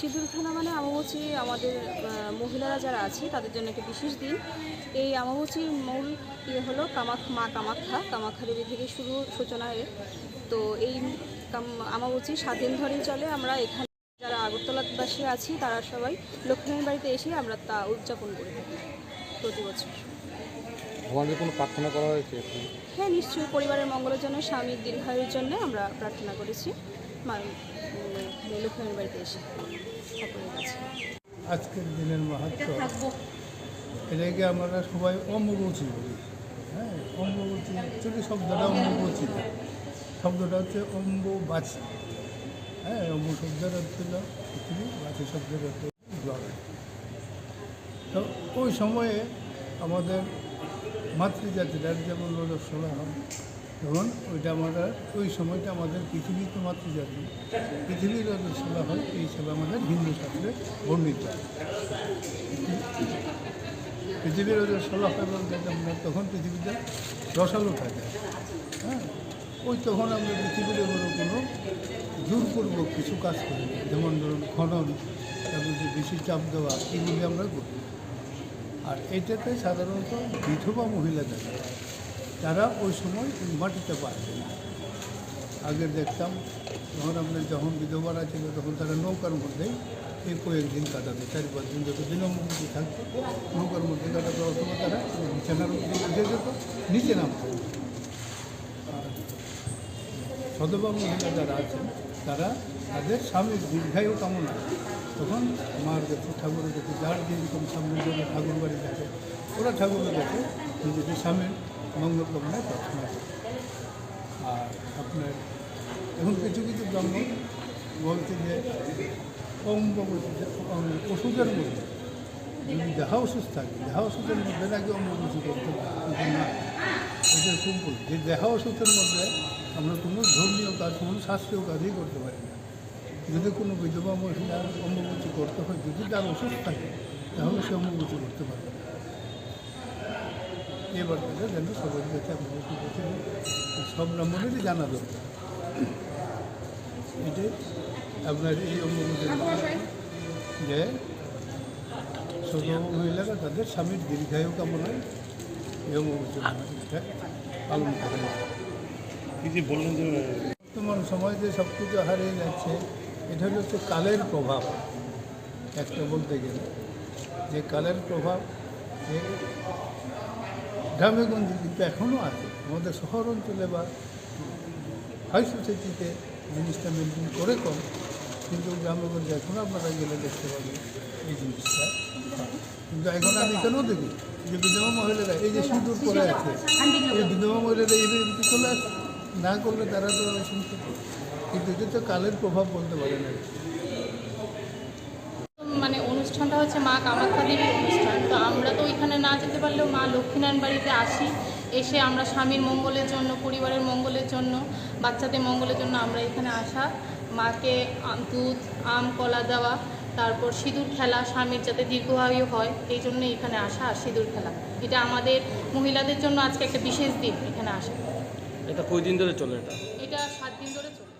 সিঁদুর খেলা মানে আমাবুচি আমাদের মহিলারা যারা আছে তাদের জন্য একটা বিশেষ দিন। এই আমাবুচির মূল ইয়ে হলো কামাখ মা কামাখ্যা। কামাখ্যা দেবী থেকে শুরু সূচনা এর। তো এই কাম- আমাবুচি সাত দিন ধরেই চলে। আমরা এখানে যারা আগরতলাবাসী আছি তারা সবাই লক্ষ্মীর বাড়িতে এসে আমরা তা উদযাপন করে থাকি প্রতি বছর। ভগবানকে কোনো প্রার্থনা করা হয়েছে? হ্যাঁ নিশ্চয়ই পরিবারের মঙ্গলের জন্য স্বামীর দীর্ঘায়ুর জন্য আমরা প্রার্থনা করেছি। মা বাড়িতে এসে সকলের কাছে। আজকের দিনের মাহাত্ম। এটাকে আমরা সবাই অম্বুবচী বলি? হ্যাঁ অম্বুবচী অ্যাকচুয়ালি শব্দটা অম্বুবচী। শব্দটা হচ্ছে অম্বুবাচী। হ্যাঁ অম্বু শব্দের অর্থ হলো পৃথিবী বাচী শব্দের অর্থ জল। তো ওই সময়ে আমাদের মাতৃজাতিটার যেমন রজস্বলা হয় তখন ওইটা আমরা ওই সময়টা আমাদের পৃথিবী তো মাতৃজাতি। পৃথিবীর রজস্বলা হয়, এই সেবা আমাদের হিন্দু শাস্ত্রে বর্ণিত। পৃথিবীর হয় বলতে আমরা তখন পৃথিবীতে রসালো থাকে। হ্যাঁ? ওই তখন আমরা পৃথিবীর উপরে কোনো জোরপূর্বক কিছু কাজ করি যেমন ধরুন খনন, তারপর যে বেশি চাপ দেওয়া, এগুলি আমরা করি। আর এটাতে সাধারণত বিধবা মহিলা তারা ওই সময় মাটিতে পারবে না আগে দেখতাম যখন আমরা যখন বিধবারা ছিল, তখন তারা নৌকার মধ্যেই এই কয়েকদিন কাটাতো, চার পাঁচ দিন যতদিনও মুক্তি থাকতো, নৌকার মধ্যে কাটাতো, অথবা তারা বিছানার মধ্যে উঠে যেত, নিচে নামতো। সদবা মহিলা যারা আছেন, তারা তাদের স্বামীর দীর্ঘায়ু কামনা। তখন মার কাছে ঠাকুরের কাছে যার যেরকম সামনে ঠাকুর বাড়ি থাকে ওরা ঠাকুরের কাছে নিজেদের স্বামীর মঙ্গল কামনায় প্রার্থনা করে আর আপনার এখন কিছু কিছু ব্রাহ্মণ বলছে যে অম্ব ওষুধের মধ্যে, যদি দেহা ওষুধ থাকে, দেহা ওষুধের মধ্যে নাকি অম্ব কিছু করতে না এটা খুব যে দেহা ওষুধের মধ্যে আমরা কোনো ধর্মীয় কাজ, কোনো শাস্ত্রীয় কাজই করতে পারি না। যদি কোনো বিধবা মহিলার অম্বুচি করতে হয়, যদি তার অসুস্থ থাকে, তাহলে সে অম্বুচি করতে পারে এবার থেকে যেন কাছে অম্বুচি সব ব্রাহ্মণেরই জানা দরকার। এটাই আপনার এই অম্বুচি যে ছোট মহিলারা তাদের স্বামীর দীর্ঘায়ু কামনায় এই অম্বুচি পালন করে বললেন যে বর্তমান সময় যে সব কিছু হারিয়ে যাচ্ছে এটা হলো হচ্ছে কালের প্রভাব। একটা বলতে গেলে যে কালের প্রভাব যে গ্রামে গঞ্জে কিন্তু এখনও আছে। আমাদের শহর অঞ্চলে বা হাই সোসাইটিতে জিনিসটা মেনটেন করে কম, কিন্তু গ্রামে গঞ্জে এখনও আপনারা গেলে দেখতে পাবেন এই জিনিসটা। কিন্তু এখন আমি এখানেও দেখি? যে বিধবা মহিলারা, এই যে সিঁদুর করে আছে, এই বিধবা মহিলারা এই চলে আসে। না করলে তারা তো কিন্তু এটা তো কালের প্রভাব বলতে পারে না। অনুষ্ঠানটা হচ্ছে মা কামাখ্যা দেবীর অনুষ্ঠান। তো আমরা তো ওইখানে না যেতে পারলেও মা লক্ষ্মীনারায়ণ বাড়িতে আসি। এসে আমরা স্বামীর মঙ্গলের জন্য পরিবারের মঙ্গলের জন্য বাচ্চাদের মঙ্গলের জন্য আমরা এখানে আসা। মাকে দুধ আম কলা দেওয়া তারপর সিঁদুর খেলা স্বামীর যাতে দীর্ঘায়ু হয় এই জন্য এখানে আসা আর সিঁদুর খেলা। এটা আমাদের মহিলাদের জন্য আজকে একটা বিশেষ দিন এখানে আসা। এটা কই দিন ধরে চলে এটা? এটা সাত দিন ধরে চলে।